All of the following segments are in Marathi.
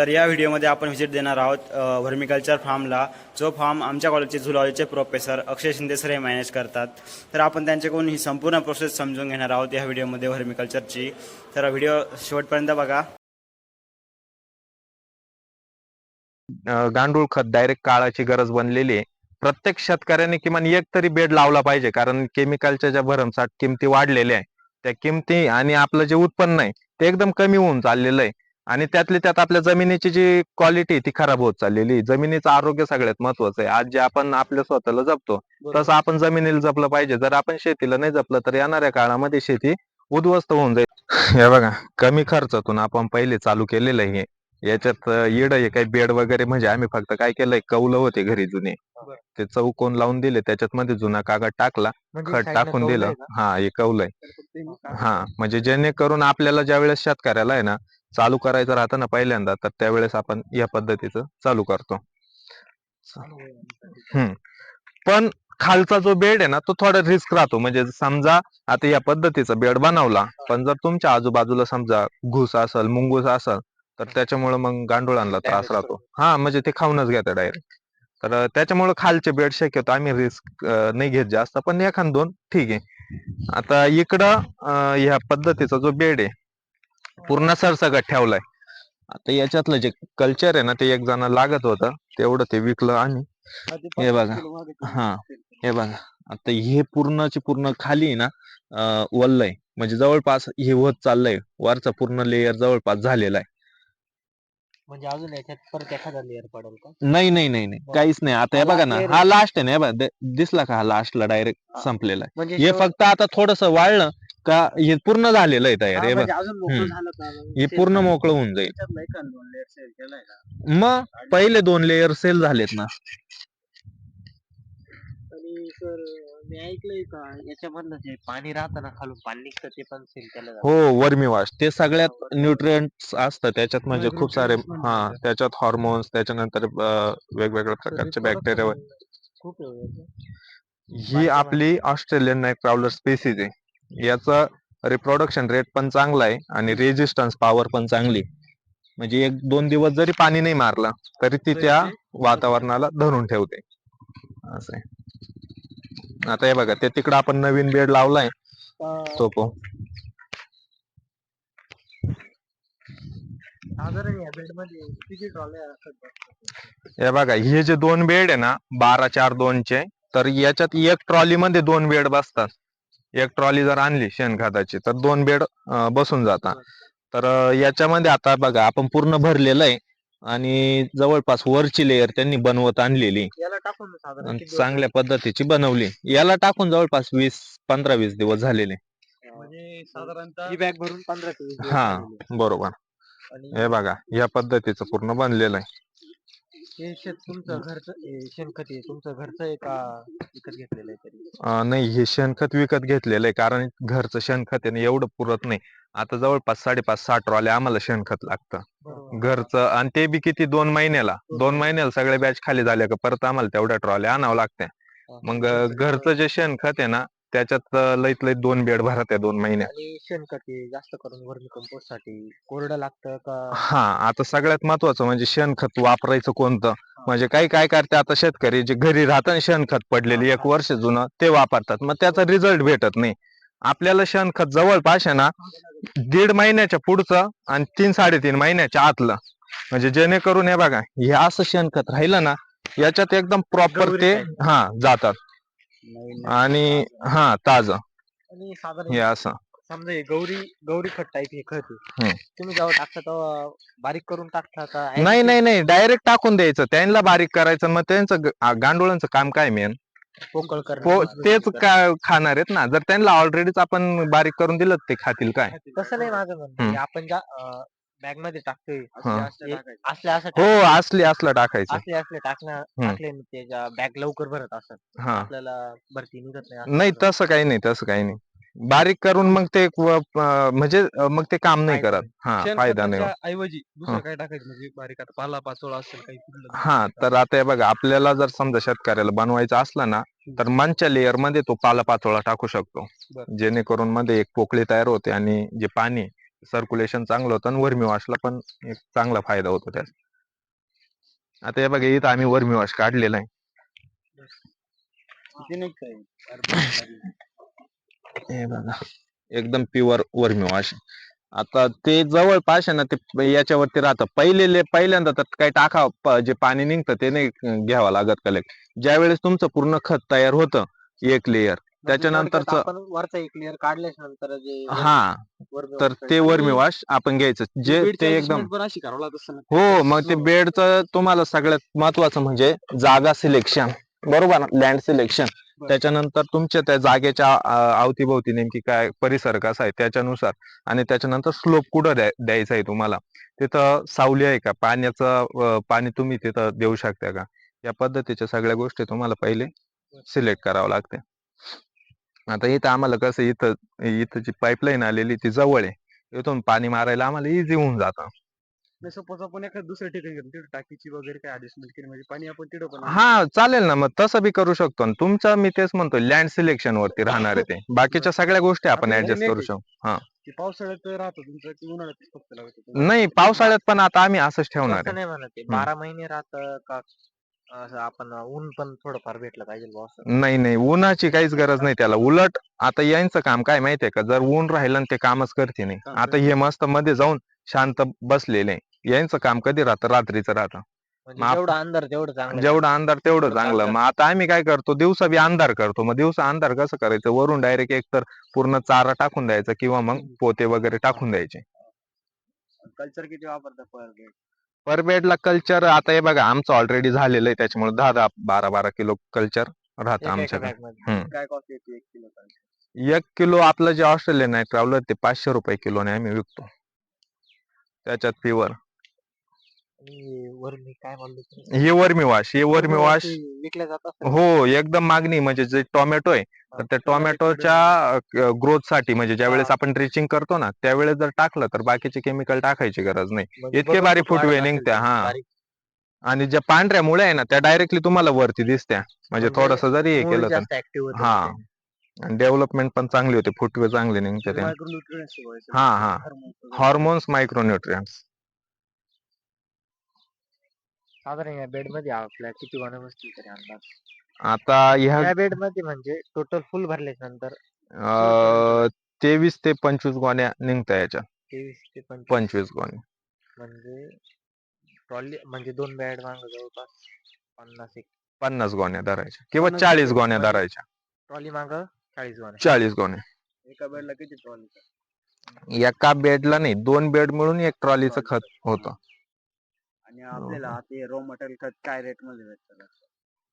तर या व्हिडिओमध्ये आपण व्हिजिट देणार आहोत व्हर्मिकल्चर फार्मला जो फार्म आमच्या कॉलेजचे झुलॉजीचे प्रोफेसर अक्षय शिंदे सर हे मॅनेज करतात. तर आपण त्यांच्याकडून ही संपूर्ण प्रोसेस समजून घेणार आहोत या व्हिडिओमध्ये व्हर्मिकल्चरची तर व्हिडिओ शेवटपर्यंत बघा. गांडूळ खत डायरेक्ट काळाची गरज बनलेली आहे. प्रत्येक शेतकऱ्याने किमान एक तरी बेड लावला पाहिजे कारण केमिकलच्या ज्या भरमसाठ किमती वाढलेल्या आहे त्या किमती आणि आपलं जे उत्पन्न आहे ते एकदम कमी होऊन चाललेलं आहे. आणि त्यातली त्यात आपल्या जमिनीची जी क्वालिटी ती खराब होत चाललेली आहे. जमिनीचं आरोग्य सगळ्यात महत्वाचं आहे आज जे आपण आपल्या स्वतःला जपतो तसं आपण जमिनीला जपलं पाहिजे जर आपण शेतीला नाही जपलं तर येणाऱ्या काळामध्ये शेती उद्ध्वस्त होऊन जाईल हे बघा कमी खर्चातून आपण पहिले चालू केलेलं आहे हे. याच्यात येड आहे काही बेड वगैरे म्हणजे आम्ही फक्त काय केलंय कौलं होते घरी जुने. ते चौकोन लावून दिले त्याच्यात मध्ये जुना कागद टाकला म्हणजे खत टाकून कौल दिलं आहे? हा हे कौलंय हा. हा म्हणजे जेणेकरून आपल्याला ज्या वेळेस शेतकऱ्याला आहे ना चालू करायचं राहतं ना पहिल्यांदा तर त्यावेळेस आपण या पद्धतीचं चालू करतो. हम्म पण खालचा जो बेड आहे ना तो थोडा रिस्क राहतो. म्हणजे समजा आता या पद्धतीचा बेड बनवला पण जर तुमच्या आजूबाजूला समजा घुस असेल मुंगूस असेल तर त्याच्यामुळे मग गांडुळांना त्रास राहतो. हा म्हणजे ते खाऊनच घेतात डायरेक्ट तर त्याच्यामुळे खालचे बेड शक्यतो आम्ही रिस्क नाही घेत जास्त. पण एखाद दोन ठीक आहे. आता इकडं ह्या पद्धतीचा जो बेड आहे पूर्ण सरसकट ठेवलाय. आता याच्यातलं जे कल्चर आहे ना ते एक जण लागत होतं. तेवढं ते विकलं आम्ही. हे बघा. हा. हे बघा. आता हे पूर्णचे पूर्ण खाली आहे ना अं, वल्ल आहे म्हणजे जवळपास हे होत चाललंय. वरचा पूर्ण लेअर जवळपास झालेला आहे. म्हणजे अजून याच्यात परत एखादा लेअर पडेल का? नाही नाही नाही नाही. काहीच नाही. आता हे बघा ना हा. लास्ट आहे ना हे बघा. दि- दिसला का हा लास्टला डायरेक्ट. संपलेला आहे. म्हणजे हे फक्त आता थोडस वाळलं का हे पूर्ण झालेलं आहे तयार हा, हे बघ. म्हणजे हे पूर्ण. मोकळं होऊन जाईल? मग पहिले दोन लेअर सेल झालेत ना. आणि सर मी ऐकलंय का याच्यामधलं जे पाणी राहतं ना खालून पाणी निघतं ते पण सेल केलं हो वर्मी वॉश ते सगळ्यात न्यूट्रिएंट्स असतात त्याच्यात म्हणजे हा, खूप सारे हा म्हणजे. त्याच्यात हॉर्मोन्स त्याच्यानंतर वेगवेगळ्या प्रकारचे बॅक्टेरिया. ही आपली ऑस्ट्रेलियन नाईट क्राउलर स्पेसिस आहे. याचा रिप्रोडक्शन रेट पण चांगला आहे आणि रेजिस्टन्स पॉवर पण चांगली म्हणजे एक दोन दिवस जरी पाणी नाही मारलं तरी ती त्या वातावरणाला धरून ठेवते. असं आहे. आता हे बघा ते तिकडं आपण नवीन बेड लावलाय. तो पो? हे बघा हे जे दोन बेड आहे ना बारा चार दोनचे तर याच्यात एक ट्रॉली मध्ये दोन बेड बसतात. एक ट्रॉली जर आणली शेणखताची तर दोन बेड बसून जातात. तर याच्यामध्ये आता बघा आपण पूर्ण भरलेलं आहे आणि जवळपास वरची लेअर त्यांनी बनवत आणलेली. चांगल्या पद्धतीची बनवली. याला टाकून जवळपास वीस पंधरा वीस दिवस झालेले. झाले? म्हणजे साधारणतः ही हा. बरोबर. आणि हे बघा या पद्धतीचं पूर्ण बनलेलं आहे. हे शेत तुमचं घरचं हे शेणखत आहे तुमचं घरचं आहे का विकत घेतलेलं आहे तरी? अं, नाही हे शेणखत विकत घेतलेलं आहे कारण घरचं शेणखत आहे ना एवढं पुरत नाही. आता जवळपास साडेपाच साठ ट्रॉले आम्हाला शेणखत लागतं. बरोबर. घरचं आणि ते बी किती दोन महिन्याला दोन महिन्याला सगळे बॅच खाली झाले का परत आम्हाला तेवढ्या ट्रॉल्या आणावं लागते मग अं, घरचं जे शेणखत आहे ना त्याच्यात लईत लईत दोन बेड भरत आहे दोन महिन्यात आणि शेणखत हे जास्त करून वर्मी कंपोस्टसाठी कोरडं लागतं का? हा आता सगळ्यात महत्वाचं म्हणजे शेणखत वापरायचं कोणतं? म्हणजे काही काय करते आता शेतकरी जे घरी राहतं ना शेणखत पडलेली एक वर्ष जुनं ते वापरतात. मग त्याचा रिझल्ट भेटत नाही. आपल्याला शेणखत जवळपास आहे ना दीड महिन्याच्या पुढचं आणि तीन साडेतीन महिन्याच्या आतलं. म्हणजे जेणेकरून हे बघा हे असं शेणखत राहिलं ना याच्यात एकदम प्रॉपर ते. हा जातात. आणि हा ताज. आणि साधारण हे असं. समजा हे गौरी गौरी खत टाईप हे खत आहे. हम्म. तुम्ही जेव्हा टाकता तेव्हा बारीक करून टाकता का? नाही नाही नाही. डायरेक्ट टाकून द्यायचं. त्यांना बारीक करायचं. मग त्यांचं ग- आ, गांडुळांचं काम काय मेन पोकळ पो तेच करणं. का खाणार आहेत ना? जर त्यांना ऑलरेडीच आपण बारीक करून दिलं तर ते खातील काय? तसं नाही माझं म्हणणं. हम्म. की आपण ज्या बॅगमध्ये टाकतोय. हा. हे असल्या असं हो टाक- असले असलं टाकायचं. असले असले टाकणार टाकले त्याच्या बॅग लवकर भरत असत हा. आपल्याला भरती निघत नाही असं नाही तसं काही नाही तसं काही नाही. बारीक करून मग ते व- म्हणजे अं, मग ते काम नाही फायदा करत. हा फायदा नाही होत. ऐवजी हा. दुसरं काय टाकायचं? म्हणजे बारीक आता पाला पाचोळा असेल काही कुठलं हा तर आता हे बघा आपल्याला जर समजा शेतकऱ्याला बनवायचं असलं ना तर मंच्या लेअरमध्ये तो पाला पाचोळा टाकू शकतो. बरं. जेणेकरून मध्ये एक पोकळी तयार होते आणि जे पाणी आहे, सर्क्युलेशन चांगलं होतं आणि वर्मी वॉशला पण एक चांगला फायदा होतो त्याचा. आता हे बघा इथं आम्ही वर्मी वॉश काढलेला आहे. बघा एकदम प्युअर वर्मी वॉश. आता ते जवळपास आहे ना ते याच्यावरती राहतं. पहिले पहिल्यांदा तर काही टाका जे पाणी निघतं ते नाही घ्यावं लागत कलेक्ट ज्या वेळेस तुमचं पूर्ण खत तयार होतं एक लेअर त्याच्यानंतरचं- आपण वरचा एक लेअर काढल्याच नंतर जे हा तर ते वर्मी वॉश आपण घ्यायचं. जे ते एकदम पण अशी करावं लागत असतं ना. हो मग ते बेडचं तुम्हाला सगळ्यात महत्वाचं म्हणजे जागा सिलेक्शन बरोबर लँड सिलेक्शन. त्याच्यानंतर तुमच्या त्या जागेच्या अं, अवतीभोवती नेमकी काय परिसर कसा आहे त्याच्यानुसार आणि त्याच्यानंतर स्लोप कुठं द्याय- द्यायचा आहे तुम्हाला? तिथं सावली आहे का? पाण्याचं अं, पाणी तुम्ही तिथं देऊ शकता का? या पद्धतीच्या सगळ्या गोष्टी तुम्हाला पहिले सिलेक्ट करावं लागते. आता इथं आम्हाला कसं इथं इथं जी पाईपलाईन आलेली ती जवळ आहे. इथून पाणी मारायला आम्हाला इझी होऊन जातं. नाही सपोज आपण एखाद दुसऱ्या ठिकाणी गेलो तिथे टाकीची वगैरे काय ऍडजस्टमेंट केली म्हणजे पाणी आपण तिथं पण हा चालेल ना मग तसं बी करू शकतो. आणि तुमचं मी तेच म्हणतो लँड सिलेक्शन वरती राहणार आहे ते. बाकीच्या सगळ्या गोष्टी आपण आता ऍडजस्ट हे करू शकतो. की पावसाळ्यात राहतो तुमचं की उन्हाळ्यात फक्त लागत? नाही पावसाळ्यात पण आता आम्ही असंच ठेवणार आहे. नाही म्हणत आहे. हम्म. बारा महिने राहत का असं आपण ऊन पण थोडंफार भेटलं पाहिजे बुवा असं नाही नाही उन्हाची काहीच गरज नाही त्याला उलट आता यांचं काम काय माहितीये का जर ऊन राहिलं आणि ते कामच करते नाही काम आता हे मस्त मध्ये जाऊन शांत बसलेले यांचं काम कधी राहतं रात्रीचं राहतं म्हणजे जेवढं अंधार तेवढं चांगलं जेवढा अंधार तेवढं चांगलं. मग आता आम्ही काय करतो दिवसा बी अंधार करतो मग दिवसा अंधार कसं करायचं वरून डायरेक्ट एक तर पूर्ण चारा टाकून द्यायचा किंवा मग पोते वगैरे टाकून द्यायचे कल्चर किती वापरतात पर? पर बेडला कल्चर आता हे बघा आमचं ऑलरेडी झालेलं आहे त्याच्यामुळे दहा दहा बारा बारा किलो कल्चर राहतं आमच्याकडे. हम्म. काय कॉस्ट येते एक किलो? एक किलो आपलं जे ऑस्ट्रेलियन आहे ट्रॅव्हलर ते पाचशे रुपये किलोने आम्ही विकतो त्याच्यात प्युअर आणि काय? हे वर्मी वॉश हे वर्मी वॉश विकल्या जातात हो एकदम मागणी म्हणजे जे टोमॅटो आहे तर त्या टोमॅटोच्या ग्रोथसाठी म्हणजे ज्यावेळेस आपण ड्रिचिंग करतो ना त्यावेळेस जर टाकलं तर बाकीचे केमिकल टाकायची गरज नाही म्हणजे इतके बरोबर बारी वाढत फुटवे निघत्या. हा. बारीक आणि ज्या पांढऱ्या मुळे आहे ना त्या डायरेक्टली तुम्हाला वरती दिसत्या म्हणजे म्हणजे थोडस जरी हे केलं तर हा. आणि डेव्हलपमेंट पण चांगली होते फुटवे चांगले निघते हा, हा. हॉर्मोन्स मायक्रोन्युट्रियन्स साधारण या बेडमध्ये आपल्या किती गोण्या बसतील तरी अंदाज आता ह्या या बेडमध्ये म्हणजे टोटल फुल भरल्याच्या नंतर अं, तेवीस ते पंचवीस गोण्या निघत्या याच्या. तेवीस ते पंचवीस. पंचवीस गोण्या. म्हणजे ट्रॉली म्हणजे दोन बेड माग जवळपास पन्नास एक. पन्नास गोण्या धरायच्या. किंवा पन्नास चाळीस गोण्या गोण्या धरायच्या. धरायच्या. ट्रॉली माग चाळीस गोण्या. चाळीस गोण्या. एका बेडला किती ट्रॉली? एका बेडला नाही दोन बेड मिळून एक ट्रॉलीचं. खत होतं. आणि आपल्याला ते रॉ मटेरियल खत काय रेटमध्ये भेटतं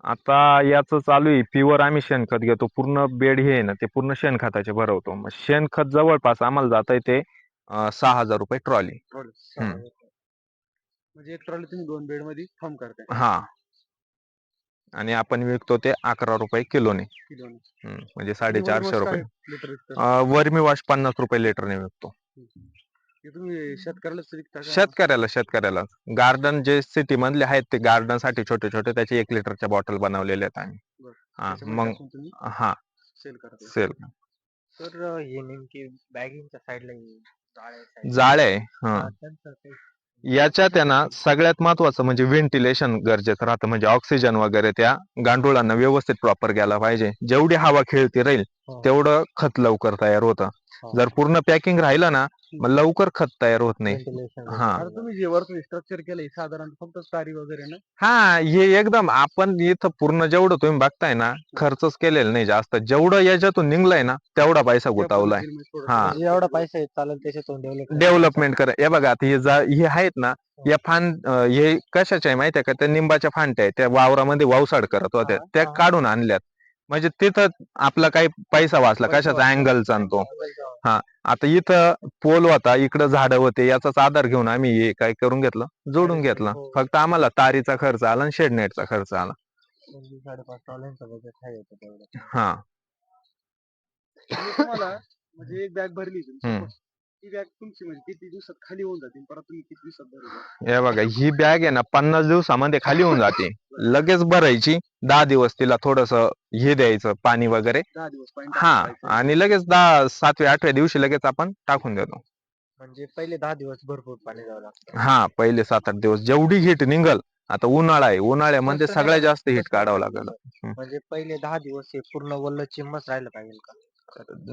आता याचं चालू आहे. प्युअर आम्ही शेणखत घेतो. पूर्ण बेड हे आहे ना ते पूर्ण शेणखताचे भरवतो. मग शेणखत जवळपास आम्हाला जात आहे ते अं, सहा हजार रुपये ट्रॉली हम्म. म्हणजे एक ट्रॉली तुम्ही दोन बेडमध्ये फॉर्म करताय. हा. आणि आपण विकतो ते अकरा रुपये किलोने. किलो हम्म, म्हणजे साडेचारशे रुपये. लिटर विकता? अं, वर्मी वॉश पन्नास रुपये लिटरने विकतो. तुम्ही? शेतकऱ्याला शेतकऱ्याला गार्डन जे सिटी मधले आहेत ते गार्डनसाठी छोटे छोटे त्याचे एक लिटरच्या बॉटल बनवलेले आहेत आम्ही. हा मग हा सेल तर हे नेमकी बॅगिंगच्या साईडला जाळे याच्यात आहे ना सगळ्यात महत्वाचं म्हणजे व्हेंटिलेशन गरजेचं राहतं म्हणजे ऑक्सिजन वगैरे त्या गांडुळांना व्यवस्थित प्रॉपर गेला पाहिजे जेवढी हवा खेळती राहील हो. तेवढं खत लवकर तयार होतं. जर पूर्ण पॅकिंग राहिलं ना मग लवकर खत तयार होत नाही. हा. तुम्ही जे स्ट्रक्चर केलंय साधारण फक्त तारी वगैरे ना? हा हे एकदम आपण इथं पूर्ण जेवढं तुम्ही बघताय ना खर्चच केलेलं नाही जास्त. जेवढं याच्यातून निघलंय ना तेवढा पैसा गुतावलाय हा. एवढा पैसा चालेल त्याच्यातून डेव्हलप डेव्हलपमेंट करा. हे बघा आता हे जा हे आहेत ना या फान हे कशाच्या आहे माहितीये का? त्या निंबाच्या फांट्या आहेत. त्या वावरामध्ये वावसाड करत होत्या. हा, त्या. काढून आणल्यात. म्हणजे तिथं आपला काही पैसा वाचला कशाचा वाचला. अँगल चालतो आता इथं पोल होता इकडं झाडं होते याचाच आधार घेऊन आम्ही हे काय करून घेतलं जोडून घेतलं. हो. फक्त आम्हाला तारीचा खर्च आला आणि शेडनेटचा खर्च आला. म्हणजे साडेपाच डॉलरचं बजेट आहे याचं तेवढं. हा. तुम्हाला म्हणजे एक बॅग भरली हम्म. ती बॅग तुमची म्हणजे किती दिवसात खाली होऊन जातील परत तुम्ही किती दिवसात हे बघा ही बॅग आहे ना पन्नास दिवसामध्ये खाली होऊन जाते. लगेच भरायची दहा दिवस तिला थोडस हे द्यायचं पाणी वगैरे. दहा दिवस पाणी हा टाकायचं. आणि लगेच दहा सातव्या आठव्या दिवशी लगेच आपण टाकून देतो. म्हणजे पहिले दहा दिवस भरपूर पाणी द्यावं लागतं. हा पहिले सात आठ दिवस. जेवढी हिट निघल आता उन्हाळा आहे. उन्हाळ्यामध्ये तसं नाही सगळ्यात जास्त हिट काढावं. लागेल. म्हणजे पहिले दहा दिवस हे पूर्ण वल्ल चिम्मच राहिलं पाहिजे का?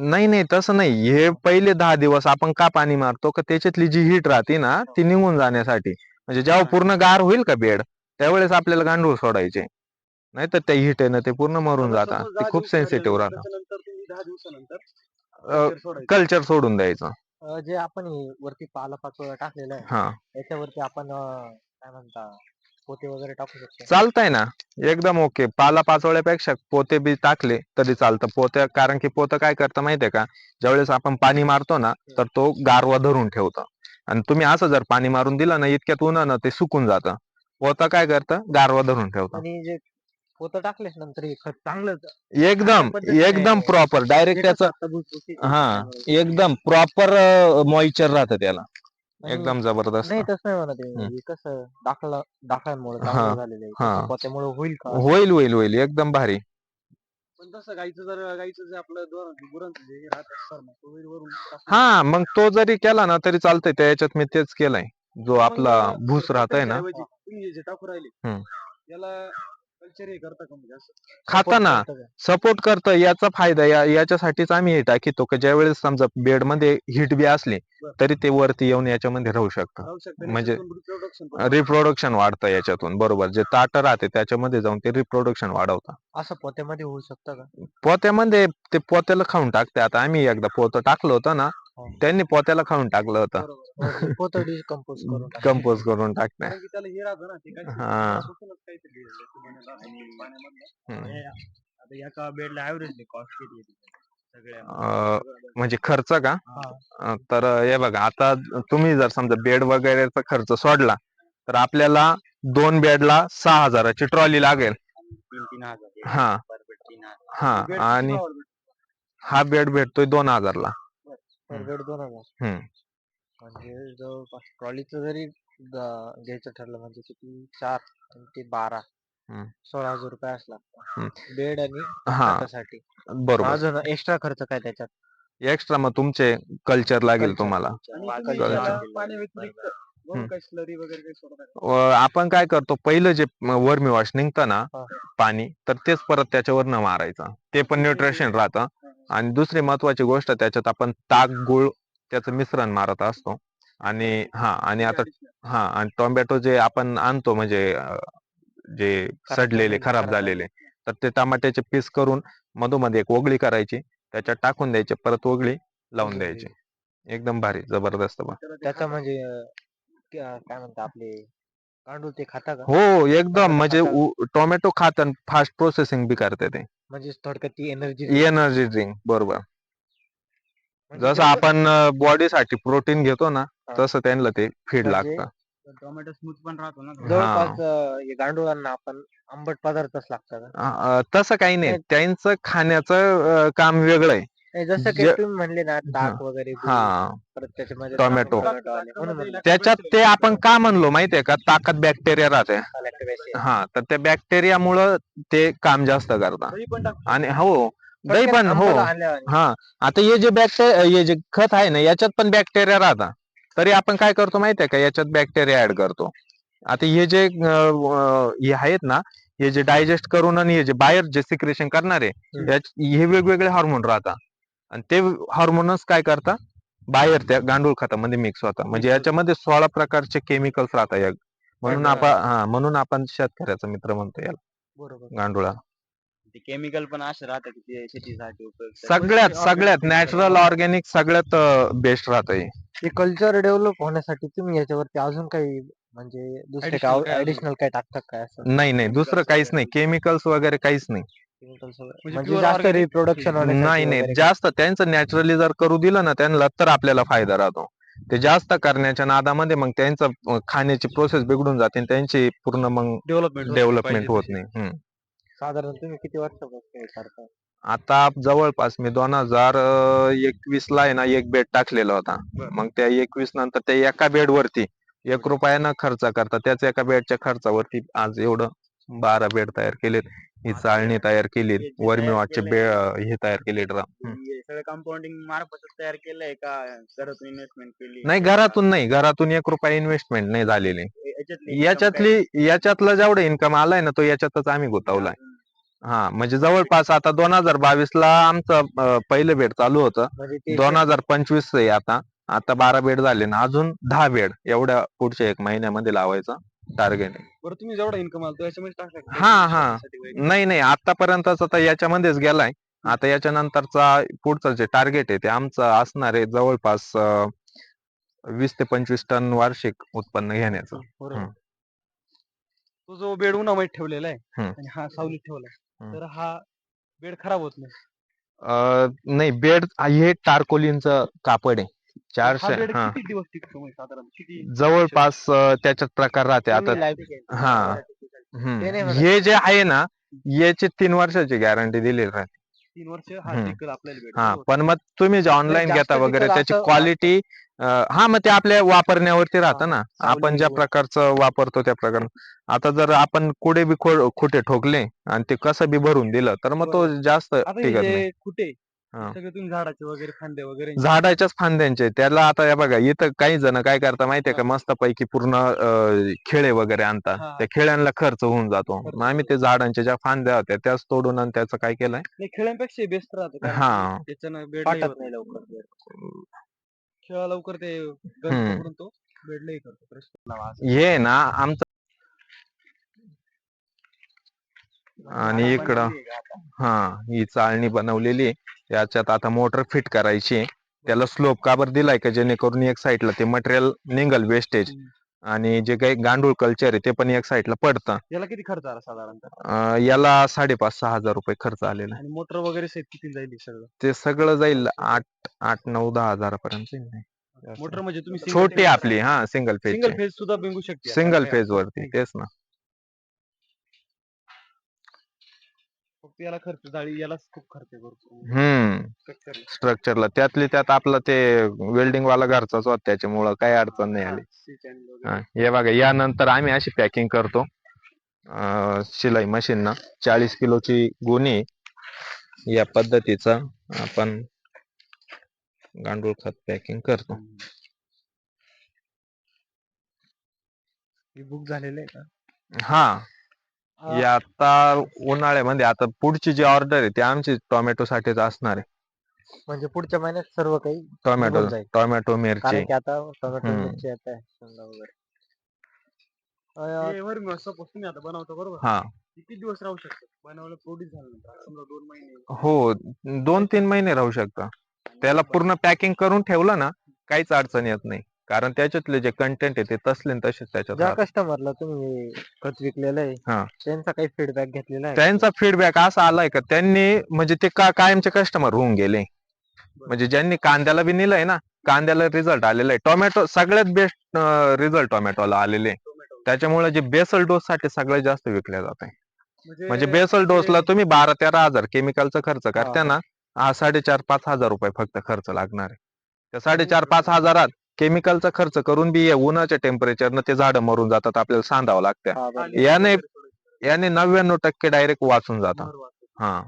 नाही नाही तसं नाही. हे पहिले दहा दिवस आपण का पाणी मारतो? का त्याच्यातली जी हीट राहते ना ती निघून जाण्यासाठी. म्हणजे जेव्हा पूर्ण गार होईल का बेड त्यावेळेस आपल्याला गांडूळ सोडायचे. नाही तर त्या हिटेनं ते पूर्ण मरून जातात ते खूप सेन्सिटिव्ह राहतं. कल्चर सोडून द्यायचं. जे आपण हे वरती पाला पाचोळा टाकलेला आहे हा. याच्यावरती आपण काय म्हणता? पोते वगैरे टाकू शकतो. चालतंय ना. एकदम ओके पाला पाचोळ्यापेक्षा पोते बी टाकले तरी चालतं. पोत्या कारण की पोतं काय करतं माहितीये का? ज्यावेळेस आपण पाणी मारतो ना तर तो गारवा धरून ठेवतं. आणि तुम्ही असं जर पाणी मारून दिलं ना इतक्यात उन्हानं ते सुकून जातं. पोतं काय करतं? गारवा धरून ठेवतं. आणि जे पोतं टाकलेच नंतर हे खत चांगलं एकदम एकदम प्रॉपर डायरेक्ट त्याचं हा एकदम प्रॉपर मॉइश्चर राहतं त्याला. एकदम जबरदस्त. नाही तसं नाही म्हणत आहे. हे. कसं दाखला दाखल्यांमुळे हा, चांगलं झालेलं आहे. हा. तसं पोत्यामुळे होईल का? होईल होईल होईल. एकदम भारी. पण तसं गाईचं जर गाईचं जे आपलं गुरांचं जे राहत हा मग तो जरी केला ना तरी चालतंय. त्या याच्यात मी तेच केलंय. जो आपला भूस राहतोय ना. तुम्ही जे टाकू राहिले हम्म. याला म्हणजे असं? खाता ना सपोर्ट करतं याचा फायदा या याच्यासाठीच आम्ही हे टाकीतो की ज्यावेळेस समजा बेडमध्ये हिट बी असली तरी ते वरती येऊन याच्यामध्ये राहू शकतं. राहू शकतं म्हणजे रिप्रोडक्शन वाढतं याच्यातून बरोबर. जे ताट राहते त्याच्यामध्ये जाऊन ते रिप्रोडक्शन वाढवतं असं पोत्यामध्ये होऊ शकतं का? पोत्यामध्ये ते पोत्याला खाऊन टाकते. आता आम्ही एकदा पोतं टाकलं होतं ना. त्यांनी पोत्याला खाऊन टाकलं होतं. बरोबर डिकम्पोज करून टाका. कंपोज करून टाकते कारण की त्याला हे राहतं ना ते काय हा. पासूनच काहीतरी हे राहतं आणि पाण्यामधलं. हम्म. हे आता एका बेडला ऍव्हरेज कॉस्ट किती येते सगळ्या अं, म्हणजे खर्च का? हा. अं, तर हे बघा आता तुम्ही जर समजा बेड वगैरेचा खर्च सोडला तर आपल्याला दोन बेडला सहा हजाराची ट्रॉली लागेल. तीन तीन हजार. हा. per bed तीन हजार. हा बेड आणि किती हा बेड भेटतोय दोन हजारला. बेड दोन हजार. म्हणजे जवळपास ट्रॉलीचं जरी ग- घ्यायचं ठरलं म्हणजे किती चार आणि ते बारा हम्म. सोळा हजार रुपये असला. बेड आणि हा खतासाठी बरोबर अजून एक्स्ट्रा खर्च काय त्याच्यात एक्स्ट्रा मग तुमचे कल्चर लागेल Culture. तुम्हाला आणि वाढ तुम्ही करायची. त्याला वाढ पाणी व्यतिरिक्त वरून हम्म. काही स्लरी वगैरे काही सोडता का? व आपण काय करतो पहिलं जे वर्मी वॉश निघतं ना हा. पाणी तर तेच परत त्याच्यावर न मारायचं ते पण न्यूट्रिशन राहतं आणि दुसरी महत्वाची गोष्ट त्याच्यात आपण ताक गुळ त्याचं मिश्रण मारत असतो. आणि हा आणि आता हा आणि टोमॅटो जे आपण आणतो म्हणजे अं, जे सडलेले खराब झालेले. तर ते टमाट्याचे पीस करून मधोमध एक ओगळी करायची. त्याच्यात टाकून द्यायचे परत ओगळी लावून द्यायची. एकदम भारी जबरदस्त बा त्याचा म्हणजे अं, क्या- काय म्हणता आपले गांडूळ ते खाता का? हो एकदम. म्हणजे. उ- टोमॅटो खात फास्ट प्रोसेसिंग बी करते ते. म्हणजे थोडक्यात ती एनर्जी एनर्जी ड्रिंक बरोबर. म्हणजे जसं आपण बॉडीसाठी प्रोटीन घेतो ना. तसं त्यांना ते फीड म्हणजे लागतं. टोमॅटो स्मूथ पण राहतो ना. जवळपास गांडुळांना आपण आंबट पदार्थच लागतात. तसं काही नाही. नाही. त्यांचं खाण्याचं काम वेगळं आहे. नाही, जसं जे- काही तुम्ही म्हणले ना ताक वगैरे हा. परत त्याच्यामध्ये टोमॅटो. त्याच्यात ते आपण का म्हणलो माहितीये का? ताकद बॅक्टेरिया राहते. हा तर त्या बॅक्टेरियामुळं ते काम जास्त करतात. आणि हो दही पण हो. हा आता हे जे बॅक्टेरिया हे जे खत आहे ना याच्यात पण बॅक्टेरिया राहतात. तरी आपण काय करतो माहितीये का? याच्यात बॅक्टेरिया ऍड करतो. आता हे जे अं, अं, हे आहेत ना हे जे डायजेस्ट करून आणि हे जे बाहेर जे सिक्रेशन करणारे हम्म. हे वेगवेगळे हार्मोन राहतात. आणि ते हार्मोनच काय करतात बाहेर त्या गांडूळ खतामध्ये मिक्स होतात म्हणजे. याच्यामध्ये सोळा प्रकारचे केमिकल्स राहतात या म्हणून. आपण हा म्हणून आपण शेतकऱ्याचा मित्र म्हणतो याला बरोबर गांडुळा ते केमिकल पण असे राहतात की ते शेतीसाठी उपयुक्त सगळ्यात सगळ्यात नॅचरल ऑर्गॅनिक सगळ्यात बेस्ट राहत हे हे कल्चर डेव्हलप होण्यासाठी तुम्ही याच्यावरती अजून काही म्हणजे दुसरे Additional काय अजून? ऍडिशनल काय टाकतात काय असं नाही नाही दुसरं काहीच. नाही केमिकल्स वगैरे काहीच नाही. म्हणजे म्हणजे जास्त रिप्रोडक्शन नाही नाही. जास्त त्यांचं नॅचरली जर करू दिलं ना त्यांना तर आपल्याला फायदा राहतो. ते जास्त करण्याच्या नादामध्ये मग त्यांचं खाण्याची प्रोसेस बिघडून जाते आणि त्यांची पूर्ण मग डेव्हलपमेंट डेव्हलपमेंट होत नाही. साधारण तुम्ही किती वर्षापासून हे आता जवळपास मी दोन हजार एकवीस ला आहे ना एक बेड टाकलेला होता. मग त्या एकवीस नंतर त्या एका बेड वरती एक रुपयानं खर्च करता त्याच एका बेडच्या खर्चावरती आज एवढं बारा बेड तयार केलेत. ही चाळणी तयार केली वर्मी वॉटचे बे हे तयार केले ड्रम सगळं कंपाऊंडिंग तयार केलंय का? घरातून इन्व्हेस्टमेंट केली? नाही घरातून नाही. घरातून एक रुपया इन्व्हेस्टमेंट नाही झालेली. याच्यातली याच्यातली याच्यातलं जेवढं इन्कम आलाय ना तो याच्यातच आम्ही? गुंतवलाय. हा म्हणजे जवळपास आता दोन हजार बावीस ला आमचं पहिलं बेड चालू होतं. म्हणजे दोन हजार पंचवीस आहे आता. आता बारा बेड झाले ना अजून दहा बेड एवढ्या पुढच्या एक महिन्यामध्ये लावायचा. टार्गेट आहे बरं तुम्ही जेवढा इन्कम आला तो याच्यामध्ये टाकला का? हा, हा. वगैरे? नाही नाही आतापर्यंतचा याच्यामध्येच गेलाय आता याच्यानंतरचा पुढचं जे टार्गेट आहे ते आमचं असणार आहे जवळपास अं, वीस ते पंचवीस टन वार्षिक उत्पन्न घेण्याचं बरोबर हम्म. तो जो बेड उन्हामध्ये ठेवलेला आहे हम्म. आणि हा सावलीत ठेवलाय हम्म. तर हा बेड खराब होत नाही अं, नाही बेड हे टार्कोलिनचं कापड आहे चारशे बेड हा. किती दिवस टिकतो म्हणजे साधारण? किती जवळपास अं, त्याच्यात प्रकार राहते. आता life हा. ते नाही. हे जे आहे ना याची तीन वर्षाची गॅरंटी दिलेली राहते. तीन वर्ष? हा हम्म. टिकल आपल्याला बेड हा पण मग तुम्ही जे ऑनलाईन जास्त घेता वगैरे त्याची असं क्वालिटी हा मग ते आपल्या वापरण्यावरती राहतं ना. आपण ज्या सावलीवर. प्रकारचं वापरतो त्या प्रकार. आता जर आपण कुठे बी खो- खोटे ठोकले आणि ते कसं बी भरून दिलं तर मग तो. जास्त आता हे टिकत नाही. जे कुठे. सगळे तुम्ही झाडाचे वगैरे फांदे वगैरे झाडाच्याच फांद्यांचे त्याला आता बघा इथं काही जण काय करता माहितीये का मस्त पैकी पूर्ण अं, खेळे वगैरे आणतात हा. त्या खेळ्यांना खर्च होऊन जातो खर्च मग आम्ही ते झाडांच्या ज्या फांद्या होत्या त्याच तोडून आणि त्याचं काय केलंय नाही खेळ्यांपेक्षा बेस्ट राहतं कारण हा. त्याच्यानं बेड फाटत नाही लवकर खेळा लवकर ते गंज हम्म. पकडून तो बेड लई करतो प्रश्न लावा असं. हे ना आमचं आणि इकडं बनवली आहे का आता? हा ही चाळणी बनवलेली आहे. याच्यात आता मोटर फिट करायची आहे. त्याला स्लोप काबर दिलाय का जेणेकरून एक साईडला ते मटेरियल निघल वेस्टेज. आणि जे काही गांडूळ कल्चर आहे ते पण एक साईडला पडतं याला किती खर्च आला साधारणतः अं, याला साडेपाच सहा हजार रुपये खर्च आलेला आहे आणि मोटर वगैरे सेट किती जाईल हे सगळं ते सगळं जाईल आठ आठ नऊ दहा हजारापर्यंत जाईल. मोटर म्हणजे तुम्ही छोटी आपली हा सिंगल फेज सिंगल फेज सुद्धा बिंगू शकते आता. सिंगल फेज वरती. तेच ना फक्त याला खर्च जाळी यालाच खूप खर्च हम्म. Structure ला. स्ट्रक्चरला त्यातली त्यात आपलं ते वेल्डिंग वाला घरचाच होता त्याच्यामुळं काही अडचण नाही आली. हा, C channel वगैरे. हा, हे बघा यानंतर आम्ही अशी पॅकिंग करतो. अं, शिलाई मशीन ना. चाळीस किलोची गोणी या पद्धतीचा आपण गांडूळ खत पॅकिंग करतो. हे बुक झालेलं आहे का? हा. हा, आता उन्हाळ्यामध्ये आता पुढची जी ऑर्डर आहे ती आमची टोमॅटो साठीच असणार आहे. म्हणजे पुढच्या महिन्यात सर्व काही टोमॅटो निघून जाईल. टोमॅटो मिरची. कारण की आता टोमॅटो. मिरची येत आहे समजा वगैरे. अं, हे वर मी सपोज तुम्ही आता बनवता बरोबर? हा. किती दिवस राहू शकतं बनवलं प्रोड्यूस झाल्यानंतर समजा दोन महिने हो दोन तीन महिने राहू शकता त्याला पूर्ण पॅकिंग करून ठेवलं ना काहीच अडचण येत नाही. कारण त्याच्यातले जे कंटेंट आहे ते तसले न तसेच त्याच्यात ज्या राहतात. कस्टमरला तुम्ही खत विकलेलं हा. आहे त्यांचा काही फीडबॅक घेतलेला आहे? त्यांचा फीडबॅक असा आलाय का त्यांनी म्हणजे ते का कायमचे कस्टमर होऊन गेले. म्हणजे ज्यांनी कांद्याला बी नेलंय ना कांद्याला रिझल्ट आलेला आहे टोमॅटो सगळ्यात बेस्ट रिझल्ट टोमॅटोला आलेले. आहे. त्याच्यामुळे जे बेसल डोस साठी सगळ्यात जास्त विकल्या जात आहे म्हणजे बेसल डोसला तुम्ही बारा तेरा हजार केमिकलचा खर्च करता ना हा साडेचार पाच हजार रुपये फक्त खर्च लागणार आहे. त्या साडेचार पाच हजारात केमिकलचा खर्च करून बी या उन्हाच्या टेम्परेचरनं ते झाडं मरून जातात आपल्याला सांधावं लागतं. हा. याने याने नव्याण्णव टक्के डायरेक्ट वाचून जातात. हा.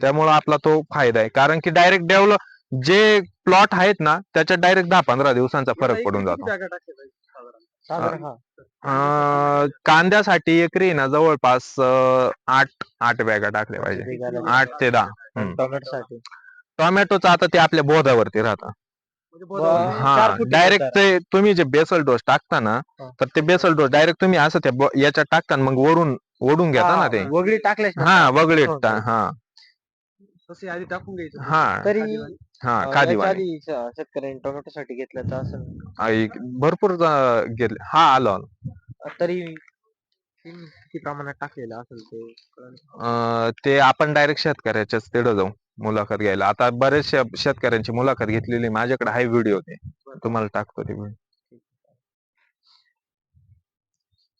त्यामुळे आपला तो फायदा आहे. कारण की डायरेक्ट डेव्हलप जे प्लॉट आहेत ना त्याच्यात डायरेक्ट दहा पंधरा दिवसांचा फरक पडून जातो. हा. कांद्यासाठी एकरी ना जवळपास आठ आठ बॅगा टाकल्या पाहिजे. आठ ते दहा. टोमॅटोचं आता ते आपल्या बोधावरती राहतं. डायरेक्ट होतात. ते तुम्ही जे बेसल डोस टाकता ना हा. तर ते बेसल डोस डायरेक्ट तुम्ही असं त्या याच्यात टाकता ना, मग वरून ओढून घेता ना हा, ते वगळी टाकले हा वगळे हो, टा- हा. तसे आधी टाकून घ्यायचं. हा. तरी हा खादी शेतकऱ्यांनी टोमॅटो साठी घेतलं तर असं भरपूर घेतले. हा आलो आलो. तरी किती टाकलेलं असेल ते. अं, ते आपण डायरेक्ट शेतकऱ्याच्याच तिथं जाऊ मुलाखत घ्यायला. आता बरेचशा शेतकऱ्यांची मुलाखत घेतलेली माझ्याकडे हाय व्हिडिओ ते. तुम्हाला टाकतो ते व्हिडिओ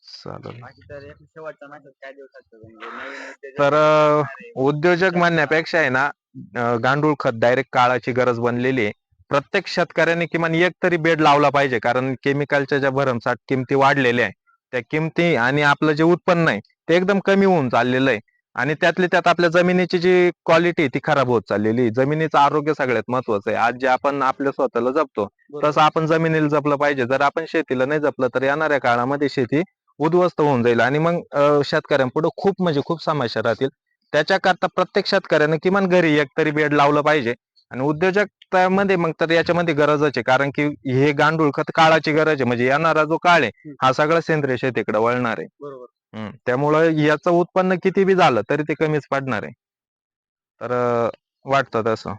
चालेल. बाकी तर एक शेवटचा मॅसेज काय देऊ शकतो म्हणजे नवीन उद्योजक तर अं, आहे. उद्योजक म्हणण्यापेक्षा आहे ना अं, गांडूळ खत डायरेक्ट काळाची गरज बनलेली आहे. प्रत्येक शेतकऱ्याने किमान एक तरी बेड लावला पाहिजे कारण केमिकलच्या ज्या भरमसाठ किमती वाढलेल्या आहे त्या किमती आणि आपलं जे उत्पन्न आहे ते एकदम कमी होऊन चाललेलं आहे. आणि त्यातली त्यात आपल्या जमिनीची जी क्वालिटी ती खराब होत चाललेली आहे. जमिनीचं आरोग्य सगळ्यात महत्वाचं आहे. आज जे आपण आपल्या स्वतःला जपतो तसं आपण जमिनीला जपलं पाहिजे. जर आपण शेतीला नाही जपलं तर येणाऱ्या काळामध्ये शेती उद्ध्वस्त होऊन जाईल. आणि मग अं, शेतकऱ्यांपुढे खूप म्हणजे खूप समस्या राहतील. त्याच्याकरता प्रत्येक शेतकऱ्यानं किमान घरी एक तरी बेड लावलं पाहिजे. आणि उद्योजकतामध्ये मग तर याच्यामध्ये गरजच आहे. कारण की हे गांडूळ खत काळाची गरज आहे. म्हणजे येणारा जो काळ आहे हा सगळा सेंद्रिय शेतीकडे वळणार आहे. बरोबर. हम्म. त्यामुळं याचं उत्पन्न किती बी झालं तरी ते कमीच पडणार आहे. तर अं, वाटतं तसं.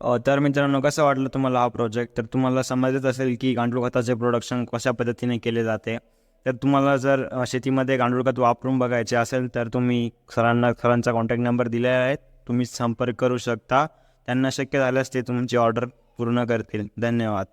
अ, तर मित्रांनो कसं वाटलं तुम्हाला हा प्रोजेक्ट तर तुम्हाला समजत असेल की गांडूळ खताचे प्रोडक्शन कशा पद्धतीने केले जाते. तर तुम्हाला जर अ, शेतीमध्ये गांडूळ खत वापरून बघायचे असेल तर तुम्ही सरांना सरांचा कॉन्टॅक्ट नंबर दिलेला आहे. तुम्ही संपर्क करू शकता. त्यांना शक्य झाल्यास ते तुमची ऑर्डर पूर्ण करतील. धन्यवाद.